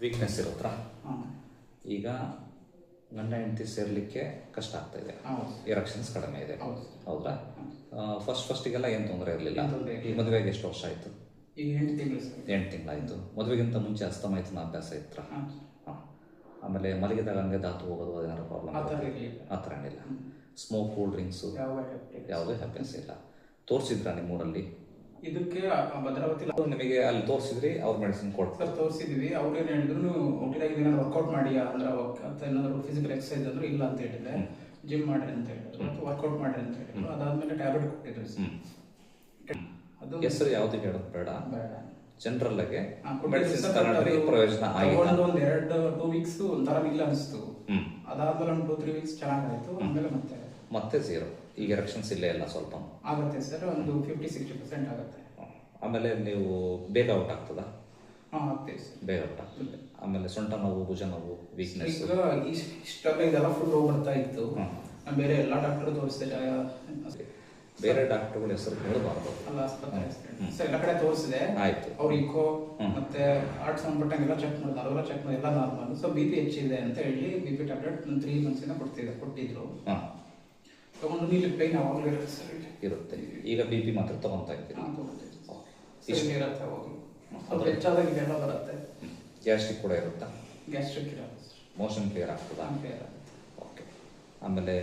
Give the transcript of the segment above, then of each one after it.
Weakness ಇರುತ್ತಾ? ಹಾಂ ಈಗ ಗಂಡ ಹೆಂಡತಿ ಸೇರ್ಲಿಕ್ಕೆ ಕಷ್ಟ ಆಗ್ತಾ ಇದೆ. ಎರಕ್ಷನ್ಸ್ ಕಡಿಮೆ ಇದೆ. ಹೌದು. ಫಸ್ಟ್ ಫಸ್ಟಿಗೆಲ್ಲ ಏನು ತೊಂದರೆ ಇರಲಿಲ್ಲ? ಈ ಮದುವೆಗೆ ಎಷ್ಟು ವರ್ಷ ಆಯಿತು? ಎಂಟು ತಿಂಗಳಾಯಿತು. ಮದುವೆಗಿಂತ ಮುಂಚೆ ಅಸ್ತಮಾಯಿತನ ಅಭ್ಯಾಸ ಇತ್ರ? ಆಮೇಲೆ ಮಲಗಿದಾಗ ಹಂಗೆ ದಾತು ಹೋಗೋದು ಅದೇನಾದ್ರು ಪ್ರಾಬ್ಲಮ್ ಆ ಥರ ಏನಿಲ್ಲ. ಸ್ಮೋಕ್ ಕೂಲ್ ಡ್ರಿಂಕ್ಸು ಯಾವುದೇ ಅಭ್ಯಾಸ ಇಲ್ಲ. ತೋರಿಸಿದ್ರ ನಿಮ್ಮೂರಲ್ಲಿ? ಇದಕ್ಕೆ ಭದ್ರಾವತಿ ನಿಮಗೆ ಅಲ್ಲಿ ತೋರಿಸಿದ್ರಿ ಅವ್ರ ಮೆಡಿಸಿನ್ ಕೊಡ್ತಾರೆ. ತೋರಿಸಿದ್ವಿ ಅವ್ರು ಏನು ಹೇಳಿದ್ರು ಒಟ್ಟಿನಾಗಿ ಏನಾದ್ರು ವರ್ಕೌಟ್ ಮಾಡಿ ಅಂದ್ರೆ ಅಂತ ಏನಾದ್ರು ಫಿಸಿಕಲ್ ಎಕ್ಸಸೈಸ್ ಅಂದ್ರೆ ಇಲ್ಲ ಅಂತ ಹೇಳಿದ್ರೆ ಜಿಮ್ ಮಾಡ್ರಿ ಅಂತ ಹೇಳಿದ್ರು. ವರ್ಕೌಟ್ ಮಾಡ್ರಿ ಅಂತ ಹೇಳಿದ್ರು. ಅದಾದ್ಮೇಲೆ ಟ್ಯಾಬ್ಲೆಟ್ ಕೊಟ್ಟಿದ್ರು ಅದು ಹೆಸರು ಯಾವುದು ಹೇಳೋದು ಬೇಡ. ಬೇಡ. ಜನರಲ್ ಆಗಿ ಪ್ರಯೋಜನ ಆಗಿಲ್ಲ. ಒಂದ್ ಎರಡು ಟೂ ವೀಕ್ಸ್ ಒಂಥರ ಇಲ್ಲ ಅನಿಸ್ತು ಅದಾದ್ಮೇಲೆ ಒಂದು ಟೂ ತ್ರೀ ವೀಕ್ಸ್ ಚೆನ್ನಾಗಾಯ್ತು. ಆಮೇಲೆ ಮತ್ತೆ ಮತ್ತೆ ಝೀರೋ ಈಗ ಎಲೆಕ್ಷನ್ಸ್ ಇಲ್ಲೇ ಇಲ್ಲ ಸ್ವಲ್ಪ. ಆಗುತ್ತೆ ಸರ್ ಒಂದು ಫಿಫ್ಟಿ ಸಿಕ್ಸ್ಟಿ ಪರ್ಸೆಂಟ್ ಆಗುತ್ತೆ. ಆಮೇಲೆ ನೀವು ಬೇಗ ಔಟ್ ಆಗ್ತದ? ಹಾಂ ಆಗ್ತೀವಿ ಸರ್ ಬೇಗ ಔಟ್ ಆಗ್ತದೆ. ಆಮೇಲೆ ಸೊಂಟ ನೋವು ಭುಜ ನೋವು ವೀಕ್ನೆಸ್ ಈಗ ಇಷ್ಟ್- ಇಷ್ಟೆಲ್ಲ ಇದೆಲ್ಲ ಫುಲ್ ಹೋಗ್ಬಿಡ್ತಾ ಇತ್ತು. ಹ್ಮ್. ನಾನ್ ಬೇರೆ ಎಲ್ಲ ಡಾಕ್ಟರ್ ತೋರಿಸಿದೆ ಬೇರೆ ಡಾಕ್ಟರ್ಗಳ ಹೆಸರು ಹೇಳಬಾರ್ದು. ಅಲ್ಲ ಆಸ್ಪತ್ರೆ ಸರ್ ಎಲ್ಲ ಕಡೆ ತೋರಿಸಿದೆ. ಆಯ್ತು. ಅವ್ರು ಇಕೋ. ಮತ್ತೆ ಆರ್ಟ್ ಸಂಬಂಧಪಟ್ಟಂಗೆಲ್ಲ ಚೆಕ್ ಮಾಡಿದ್ರು ಅವೆಲ್ಲ ಚೆಕ್ ಮಾಡಿ ಎಲ್ಲ ನಾರ್ಮಲ್ ಸೊ ಬಿ ಪಿ ಹೆಚ್ಚಿದೆ ಅಂತ ಹೇಳಿ ಬಿ ಪಿ ಟ್ಯಾಬ್ಲೆಟ್ ತ್ರೀ ಮಂತ್ಸಿಂದ ಕೊಡ್ತಿದ್ದೆ ಕೊಟ್ಟಿದ್ರು. ತಗೊಂಡು ಇಲ್ಲಿ ಪೈನ್ ಯಾವಾಗಲೂ ಇರುತ್ತೆ ಸರ್ ಇಲ್ಲಿ ಇರುತ್ತೆ. ಈಗ ಬಿ ಪಿ ಮಾತ್ರ ತಗೊಂತಾ ಇದ್ದೀರಿ. ತಗೊಳ್ತೀವಿ ಓಕೆ. ಸರಿ ಇರುತ್ತೆ ಅವಾಗಲೂ ಸ್ವಲ್ಪ ಹೆಚ್ಚಾದಾಗ ಇದೆಲ್ಲ ಬರುತ್ತೆ. ಗ್ಯಾಸ್ಟ್ರಿಕ್ ಕೂಡ ಇರುತ್ತಾ? ಗ್ಯಾಸ್ಟ್ರಿಕ್ ಇರುತ್ತೆ ಮೋಷನ್ ಕ್ಲಿಯರ್ ಆಗ್ತದಾ? ಹಂಗೆ ಓಕೆ. ಆಮೇಲೆ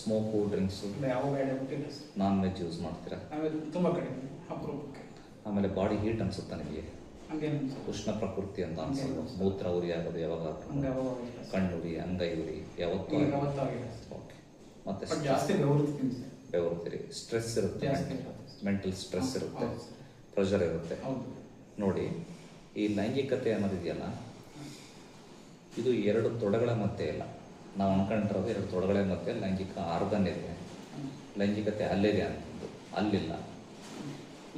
ಸ್ಮೋಕು ಡ್ರಿಂಕ್ಸು? ಯಾವ ಇಲ್ಲ ಸರ್. ನಾನ್ ವೆಜ್ ಯೂಸ್ ಮಾಡ್ತೀರಾ? ಆಮೇಲೆ ತುಂಬ ಕಡಿಮೆ ಅಪರೂಪಕ್ಕೆ ಆಮೇಲೆ ಬಾಡಿ ಹೀಟ್ ಅನ್ಸುತ್ತಾ ನಿಮಗೆ. ಉಷ್ಣ ಪ್ರಕೃತಿ ಅಂತ ಅನ್ಸಲ್ಲ ಮೂತ್ರ ಉರಿ ಆಗೋದು ಯಾವಾಗ. ಕಣ್ಣುರಿ ಅಂಗೈ ಉರಿ ಯಾವತ್ತೂ. ಓಕೆ. ಮತ್ತೆ ಜಾಸ್ತಿ ಬೆವರ್ತೀರಿ ಸ್ಟ್ರೆಸ್ ಇರುತ್ತೆ. ಮೆಂಟಲ್ ಸ್ಟ್ರೆಸ್ ಇರುತ್ತೆ. ಪ್ರೆಷರ್ ಇರುತ್ತೆ. ನೋಡಿ ಈ ಲೈಂಗಿಕತೆ ಅನ್ನೋದಿದೆಯಲ್ಲ ಇದು ಎರಡು ತೊಡೆಗಳ ಮಧ್ಯೆ ಇಲ್ಲ. ನಾವು ಅನ್ಕೊಂಡಿರೋದು ಎರಡು ತೊಡೆಗಳ ಮಧ್ಯೆ ಲೈಂಗಿಕ ಆರ್ಗನ್ ಇದೆ. ಲೈಂಗಿಕತೆ ಅಲ್ಲಿದೆ ಅಂತಂದು ಅಲ್ಲಿಲ್ಲ.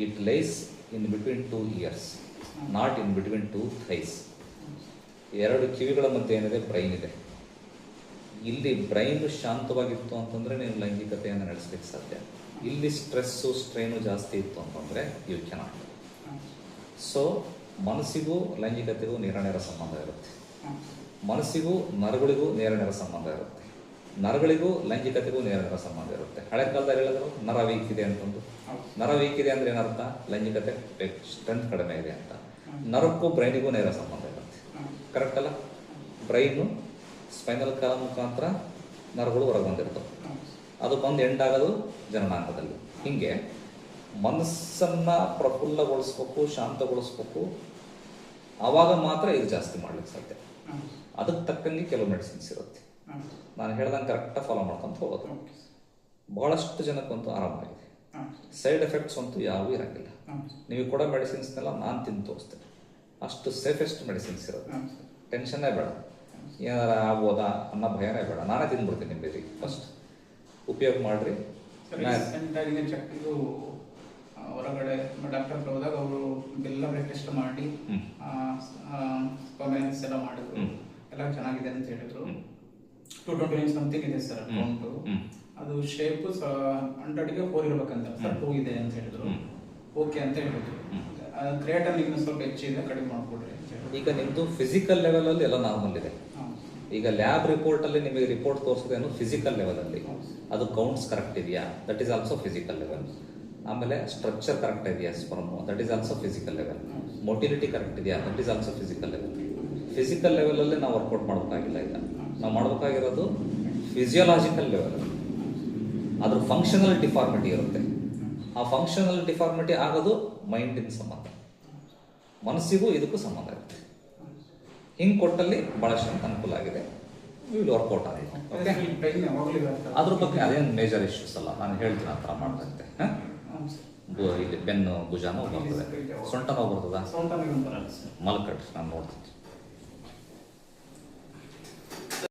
It lies in between two ears not in between two thighs ಎರಡು ಕಿವಿಗಳ ಮಧ್ಯೆ ಏನಿದೆ? ಬ್ರೈನ್ ಇದೆ. ಇಲ್ಲಿ ಬ್ರೈನ್ ಶಾಂತವಾಗಿತ್ತು ಅಂತಂದ್ರೆ ನೀವು ಲೈಂಗಿಕತೆಯನ್ನು ನಡೆಸಲಿಕ್ಕೆ ಸಾಧ್ಯ. ಇಲ್ಲಿ ಸ್ಟ್ರೆಸ್ಸು ಸ್ಟ್ರೈನು ಜಾಸ್ತಿ ಇತ್ತು ಅಂತಂದ್ರೆ ಯು ಕೆನಾಟ್ ಸೊ ಮನಸ್ಸಿಗೂ ಲೈಂಗಿಕತೆಗೂ ನೇರ ನೇರ ಸಂಬಂಧ ಇರುತ್ತೆ. ಮನಸ್ಸಿಗೂ ನರಗಳಿಗೂ ನೇರ ನೇರ ಸಂಬಂಧ ಇರುತ್ತೆ. ನರಗಳಿಗೂ ಲೈಂಗಿಕತೆಗೂ ನೇರ ನೇರ ಸಂಬಂಧ ಇರುತ್ತೆ. ಹಳೆ ಕಾಲದಲ್ಲಿ ಹೇಳಿದ್ರು ನರ ವೀಕ್ ಇದೆ ಅಂತಂದು. ನರ ವೀಕ್ ಇದೆ ಅಂದ್ರೆ ಏನರ್ಥ? ಲೈಂಗಿಕತೆ ಸ್ಟ್ರೆಂತ್ ಕಡಿಮೆ ಇದೆ ಅಂತ. ನರಕ್ಕೂ ಬ್ರೈನಿಗೂ ನೇರ ಸಂಬಂಧ ಇರುತ್ತೆ. ಕರೆಕ್ಟ್ ಅಲ್ಲ? ಬ್ರೈನು ಸ್ಪೈನಲ್ ಕಾಲ ಮುಖಾಂತರ ನರಗಳು ಹೊರಗೆ ಬಂದಿರ್ತವೆ. ಅದು ಬಂದು ಎಂಡಾಗೋದು ಜನನಾಂಗದಲ್ಲಿ ಹಿಂಗೆ ಮನಸ್ಸನ್ನ ಪ್ರಫುಲ್ಲಗೊಳಿಸ್ಬೇಕು, ಶಾಂತಗೊಳಿಸ್ಬೇಕು, ಆವಾಗ ಮಾತ್ರ ಇದು ಜಾಸ್ತಿ ಮಾಡ್ಲಿಕ್ಕೆ ಸಾಧ್ಯ. ಅದಕ್ಕೆ ತಕ್ಕಂಗೆ ಕೆಲವು ಮೆಡಿಸಿನ್ಸ್ ಇರುತ್ತೆ. ನಾನು ಹೇಳ್ದಂಗೆ ಕರೆಕ್ಟಾಗಿ ಫಾಲೋ ಮಾಡ್ಕೊಂತ ಹೋಗೋದು. ಬಹಳಷ್ಟು ಜನಕ್ಕಂತೂ ಆರಾಮಾಗಿದೆ ಸೈಡ್ ಎಫೆಕ್ಟ್ಸ್ ಅಂತೂ ಯಾವೂ ಇರಂಗಿಲ್ಲ. ನೀವು ಕೊಡೋ ಮೆಡಿಸಿನ್ಸ್ನೆಲ್ಲ ನಾನು ತಿಂದು ತೋರಿಸ್ತೇನೆ. ಅಷ್ಟು ಸೇಫೆಸ್ಟ್ ಮೆಡಿಸಿನ್ಸ್ ಇರುತ್ತೆ. ಟೆನ್ಷನ್ನೇ ಬೇಡ. ಏನಾರ ಆಗ್ಬೋದಾ ಅನ್ನೋ ಭಯನೇ ಬೇಡ ನಾನೇ ತಿಂದ್ಬಿಡ್ತೀನಿ ಬೇರೆ ಫಸ್ಟ್ ಉಪಯೋಗ ಮಾಡಿರಿ. ಹೊರಗಡೆ ಡಾಕ್ಟರ್ ಹತ್ರ ಹೋದಾಗ ಅವರು ಎಲ್ಲ ಬ್ಲಡ್ ಟೆಸ್ಟ್ ಮಾಡಿ ಹ್ಮ್. ಪರ್ಮನೆನ್ಸ್ ಎಲ್ಲ ಮಾಡಿದ್ರು. ಎಲ್ಲ ಚೆನ್ನಾಗಿದೆ ಅಂತ ಹೇಳಿದ್ರು. ಟೂ ಟ್ವೆಂಟಿ ನೈನ್ ಸಮಥಿಂಗ್ ಇದೆ ಸರ್ ಅಮೌಂಟು. ಅದು ಶೇಪ್ ಹಂಡ್ರೆಡ್ಗೆ ಫೋರ್ ಇರ್ಬೇಕಂತ. ಸರ್ ಟೂ ಇದೆ ಅಂತ ಹೇಳಿದ್ರು. ಓಕೆ ಅಂತ ಹೇಳಿದ್ರು. ಕ್ರಿಯೇಟರ್ ಇನ್ನೂ ಸ್ವಲ್ಪ ಹೆಚ್ಚಿದೆ ಕಡಿಮೆ ಮಾಡ್ಕೊಡ್ರಿ ಈಗ ನಿಮ್ಮದು ಫಿಸಿಕಲ್ ಲೆವೆಲಲ್ಲಿ ಎಲ್ಲ ನಾರ್ಮಲ್ ಇದೆ. ಈಗ ಲ್ಯಾಬ್ ರಿಪೋರ್ಟ್ ಅಲ್ಲಿ ನಿಮಗೆ ರಿಪೋರ್ಟ್ ತೋರಿಸೋದೇನು ಫಿಸಿಕಲ್ ಲೆವೆಲ್ ಅಲ್ಲಿ. ಅದು ಕೌಂಟ್ಸ್ ಕರೆಕ್ಟ್ ಇದೆಯಾ? That is also physical level ಆಮೇಲೆ ಸ್ಟ್ರಕ್ಚರ್ ಕರೆಕ್ಟ್ ಇದೆಯಾ sperm that is also physical level motility correct ಇದೆಯಾ? That is also physical level physical level ಅಲ್ಲಿ ನಾವು ವರ್ಕೌಟ್ ಮಾಡಬೇಕಾಗಿಲ್ಲ ಈಗ. ನಾವು ಮಾಡಬೇಕಾಗಿರೋದು ಫಿಸಿಯೋಲಾಜಿಕಲ್ ಲೆವೆಲ್ ಅದ್ರ ಫಂಕ್ಷನಲ್ ಡಿಫಾರ್ಮಿಟಿ ಇರುತ್ತೆ. ಆ ಫಂಕ್ಷನಲ್ ಡಿಫಾರ್ಮಿಟಿ ಆಗೋದು ಮೈಂಡಿನ ಸಂಬಂಧ. ಮನಸ್ಸಿಗೂ ಇದಕ್ಕೂ ಸಂಬಂಧ ಇರುತ್ತೆ. ಹಿಂಗೆ ಕೊಟ್ಟಲ್ಲಿ ಭಾಳಷ್ಟು ಅನುಕೂಲ ಆಗಿದೆ. ವಿಲ್ ವರ್ಕೌಟ್ ಆಗಿದೆ ಓಕೆ ಅದ್ರ ಬಗ್ಗೆ ಅದೇನು ಮೇಜರ್ ಇಶ್ಯೂಸ್ ಅಲ್ಲ. ನಾನು ಹೇಳ್ತೀನಿ ಆ ಥರ ಬು- ಇಲ್ಲಿ ಬೆನ್ನು ಭುಜ ನೋವು ಬರ್ತದೆ? ಸೊಂಟ ನೋವು ಬರ್ತದ ಮಲ್ಕಟ್ ನಾನು ನೋಡ್ತೀನಿ.